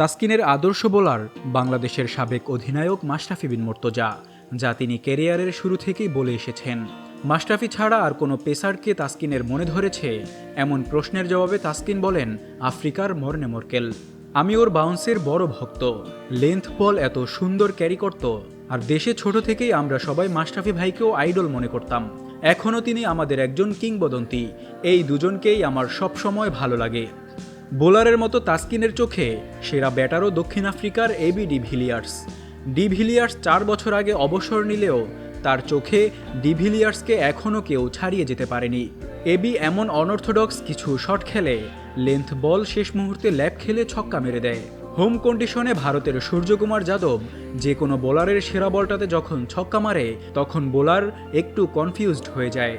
তাসকিনের আদর্শ বোলার বাংলাদেশের সাবেক অধিনায়ক মাশরাফি বিন মুর্তজা, যা তিনি ক্যারিয়ারের শুরু থেকেই বলে এসেছেন। মাশরাফি ছাড়া আর কোনো পেসারকে তাসকিনের মনে ধরেছে? এমন প্রশ্নের জবাবে তাসকিন বলেন, আফ্রিকার মর্নে মর্কেল। আমি ওর বাউন্সের বড় ভক্ত। লেন্থ বল এত সুন্দর ক্যারি করত। আর দেশে ছোট থেকেই আমরা সবাই মাশরাফি ভাইকেও আইডল মনে করতাম। এখনও তিনি আমাদের একজন কিংবদন্তি। এই দুজনকেই আমার সবসময় ভালো লাগে। বোলারের মতো তাসকিনের চোখে সেরা ব্যাটারও দক্ষিণ আফ্রিকার এবি ডিভিলিয়ার্স ডিভিলিয়ার্স চার বছর আগে অবসর নিলেও তার চোখে ডিভিলিয়ার্সকে এখনও কেউ ছাড়িয়ে যেতে পারেনি। এবি এমন অনর্থোডক্স কিছু শট খেলে লেন্থ বল শেষ মুহূর্তে ল্যাপ খেলে ছক্কা মেরে দেয়। হোম কন্ডিশনে ভারতের সূর্যকুমার যাদব যে কোনো বোলারের সেরা বলটাতে যখন ছক্কা মারে, তখন বোলার একটু কনফিউজড হয়ে যায়।